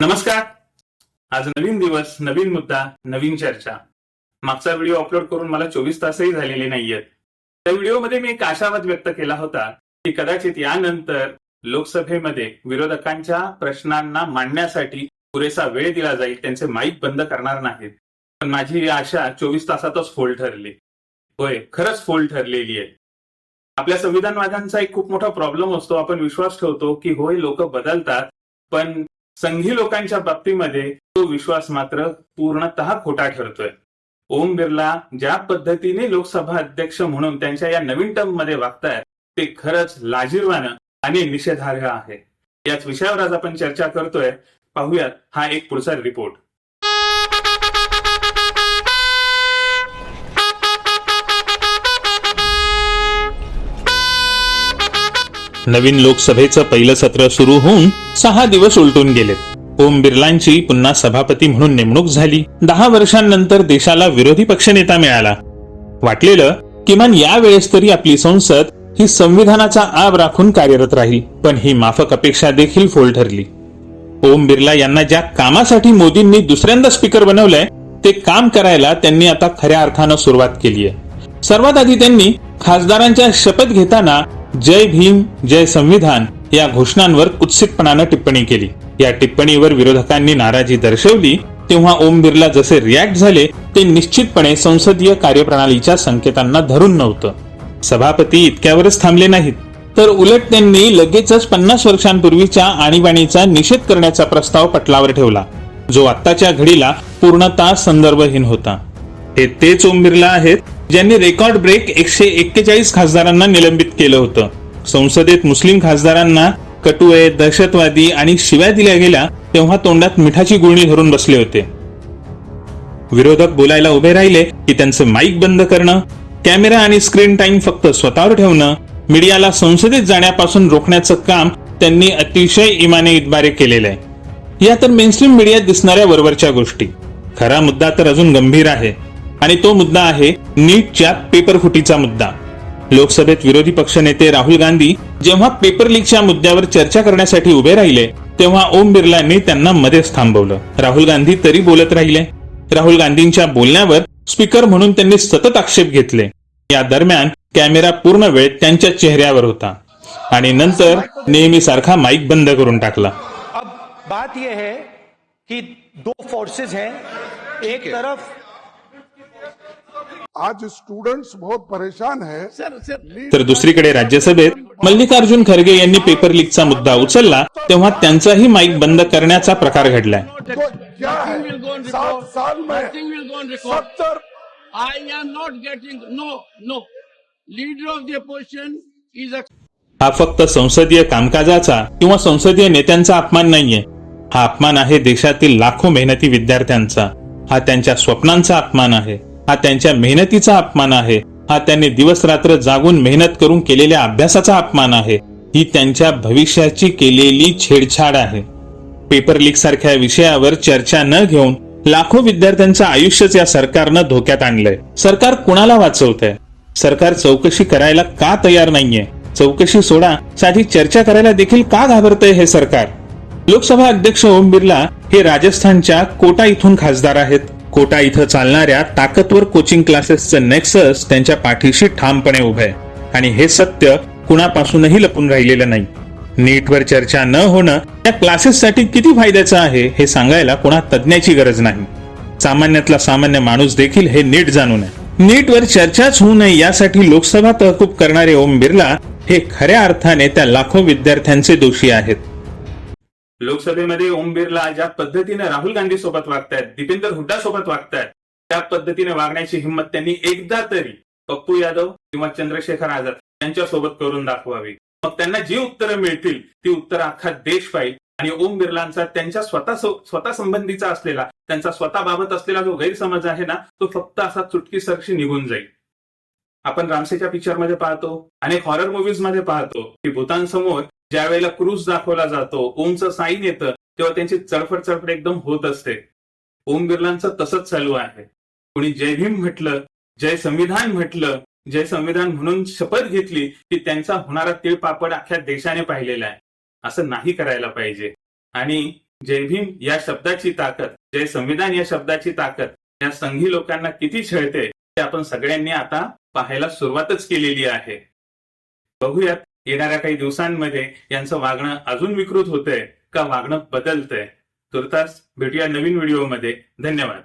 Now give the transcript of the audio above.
नमस्कार. आज नवीन दिवस नवीन मुद्दा नवीन चर्चा. मागचा व्हिडिओ अपलोड करून मला चोवीस तासही झालेले नाहीयेत. त्या व्हिडिओमध्ये मी एक आशावाद व्यक्त केला होता की कदाचित यानंतर लोकसभेमध्ये विरोधकांच्या प्रश्नांना मांडण्यासाठी पुरेसा वेळ दिला जाईल त्यांचे माईक बंद करणार नाहीत. पण माझी ही आशा चोवीस तासातच फोल ठरली. होय खरंच फोल ठरलेली आहे. आपल्या संविधानवाद्यांचा एक खूप मोठा प्रॉब्लेम असतो. आपण विश्वास ठेवतो की होय लोक बदलतात पण संघी लोकांच्या बाबतीमध्ये तो विश्वास मात्र पूर्णतः खोटा ठरतोय. ओम बिर्ला ज्या पद्धतीने लोकसभा अध्यक्ष म्हणून त्यांच्या या नवीन टर्ममध्ये वागतायत ते खरंच लाजीरवानं आणि निषेधार्ह आहे. याच विषयावर आज आपण चर्चा करतोय. पाहूयात हा एक पुढचा रिपोर्ट नवीन लोकसभेचं पहिलं सत्र सुरू होऊन सहा दिवस उलटून गेलेत ओम बिर्लांची पुन्हा सभापती म्हणून नेमणूक झाली. दहा वर्षांनंतर देशाला विरोधी पक्षनेता मिळाला. वाटलेलं किमान या वेळेस तरी आपली संसद ही संविधानाचा आब राखून कार्यरत राहील पण ही माफक अपेक्षा देखील फोल ठरली. ओम बिर्ला यांना ज्या कामासाठी मोदींनी दुसऱ्यांदा स्पीकर बनवलंय ते काम करायला त्यांनी आता खऱ्या अर्थानं सुरुवात केली आहे सर्वात आधी त्यांनी खासदारांच्या शपथ घेताना जय भीम जय संविधान या घोषणांवर कुत्सितपणानं टिप्पणी केली. या टिप्पणीवर विरोधकांनी नाराजी दर्शवली तेव्हा ओम बिर्ला जसे रिॲक्ट झाले ते निश्चितपणे संसदीय कार्यप्रणालीच्या संकेतांना धरून नव्हतं. सभापती इतक्यावरच थांबले नाहीत. तर उलट त्यांनी लगेचच पन्नास वर्षांपूर्वीच्या आणीबाणीचा निषेध करण्याचा प्रस्ताव पटलावर ठेवला. जो आत्ताच्या घडीला पूर्णतः संदर्भहीन होता. हे तेच ओम बिर्ला आहेत? ज्यांनी रेकॉर्ड ब्रेक एकशे एक्केचाळीस खासदारांना निलंबित केलं होतं. संसदेत मुस्लिम खासदारांना कटुए दहशतवादी आणि शिव्या दिल्या गेल्या तेव्हा तोंडात मिठाची गुळणी धरून बसले होते. विरोधक बोलायला उभे राहिले की त्यांचं माईक बंद करणं कॅमेरा आणि स्क्रीन टाइम फक्त स्वतःवर ठेवणं मीडियाला संसदेत जाण्यापासून रोखण्याचं काम त्यांनी अतिशय इमाने इतबारे केलेलं आहे. या तर मेनस्ट्रीम मीडियात दिसणाऱ्या वरवरच्या गोष्टी. खरा मुद्दा तर अजून गंभीर आहे. आणि तो मुद्दा आहे नीटच्या पेपर फुटीचा मुद्दा. लोकसभेत विरोधी पक्षनेते राहुल गांधी जेव्हा पेपर लीकच्या मुद्द्यावर चर्चा करण्यासाठी उभे राहिले तेव्हा ओम बिर्लांनी त्यांना मध्येच थांबवलं. राहुल गांधी तरी बोलत राहिले. राहुल गांधींच्या बोलण्यावर स्पीकर म्हणून त्यांनी सतत आक्षेप घेतले. या दरम्यान कॅमेरा पूर्ण वेळ त्यांच्या चेहऱ्यावर होता. आणि नंतर नेहमीसारखा माईक बंद करून टाकला. अब बात यह है कि दो फोर्सेस हैं। एक तरफ आज स्टूडेंट्स बहुत परेशान है। तर दुसरीकडे राज्यसभेत मल्लिकार्जुन खरगे यांनी पेपर लीकचा मुद्दा उचलला तेव्हा त्यांचाही माईक बंद करण्याचा प्रकार घडलाय. है? हा फक्त संसदीय कामकाजाचा किंवा संसदीय नेत्यांचा अपमान नाहीये. हा अपमान आहे देशातील लाखो मेहनती विद्यार्थ्यांचा. हा त्यांच्या स्वप्नांचा अपमान आहे. हा त्यांच्या मेहनतीचा अपमान आहे. हा त्यांनी दिवस रात्र जागून मेहनत करून केलेल्या अभ्यासाचा अपमान आहे. ही त्यांच्या भविष्याची केलेली छेडछाड आहे. पेपर लीक सारख्या विषयावर चर्चा न घेऊन लाखो विद्यार्थ्यांचं आयुष्यच या सरकारनं धोक्यात आणलंय. सरकार कुणाला वाचवतंय? सरकार चौकशी करायला का तयार नाहीये? चौकशी सोडा साठी चर्चा करायला देखील का घाबरतंय हे सरकार? लोकसभा अध्यक्ष ओम बिर्ला हे राजस्थानच्या कोटा इथून खासदार आहेत. कोटा इथं चालणाऱ्या ताकदवर कोचिंग क्लासेसचं नेक्सस त्यांच्या पाठीशी ठामपणे उभं आहे. आणि हे सत्य कुणापासूनही लपून राहिलेलं नाही. नीटवर चर्चा न होणं या क्लासेससाठी किती फायद्याचं आहे हे सांगायला कोणा तज्ज्ञाची गरज नाही. सामान्यातला सामान्य माणूस देखील हे नीट जाणून आहे. नीटवर चर्चाच होऊ नये यासाठी लोकसभा तहकूब करणारे ओम बिर्ला हे खऱ्या अर्थाने त्या लाखो विद्यार्थ्यांचे दोषी आहेत. लोकसभेमध्ये ओम बिर्ला ज्या पद्धतीने राहुल गांधी सोबत वागतायत दीपेंद्र हुड्डा सोबत वागतायत त्या पद्धतीने वागण्याची हिंमत त्यांनी एकदा तरी पप्पू यादव किंवा चंद्रशेखर आझाद यांच्या सोबत करून दाखवावी. मग त्यांना जी उत्तरं मिळतील ती उत्तर अख्खा देश पाहिजे आणि ओम बिर्लांचा त्यांच्या स्वतः स्वतः संबंधीचा असलेला त्यांचा स्वतःबाबत असलेला जो गैरसमज आहे ना तो फक्त असा चुटकीसरशी निघून जाईल. आपण रामसेच्या पिक्चरमध्ये पाहतो अनेक हॉरर मुव्हीजमध्ये पाहतो की भूतांसमोर ज्या वेळेला क्रूज दाखवला जातो ओमचं साईन येतं तेव्हा त्यांची चळफड चळफड एकदम होत असते. ओम बिर्लांचं तसंच चालू आहे. कुणी जय भीम म्हटलं जय संविधान म्हटलं जय संविधान म्हणून शपथ घेतली की त्यांचा होणारा तिळपापड अख्ख्या देशाने पाहिलेला आहे. असं नाही करायला पाहिजे. आणि जय भीम या शब्दाची ताकद जय संविधान या शब्दाची ताकद या संघी लोकांना किती छळते ते आपण सगळ्यांनी आता पाहायला सुरुवातच केलेली आहे. बघूयात. येणाऱ्या काही दिवसांमध्ये यांचं वागणं अजून विकृत होतंय का वागणं बदलतंय? तुर्तास भेटूया नवीन व्हिडिओमध्ये. धन्यवाद.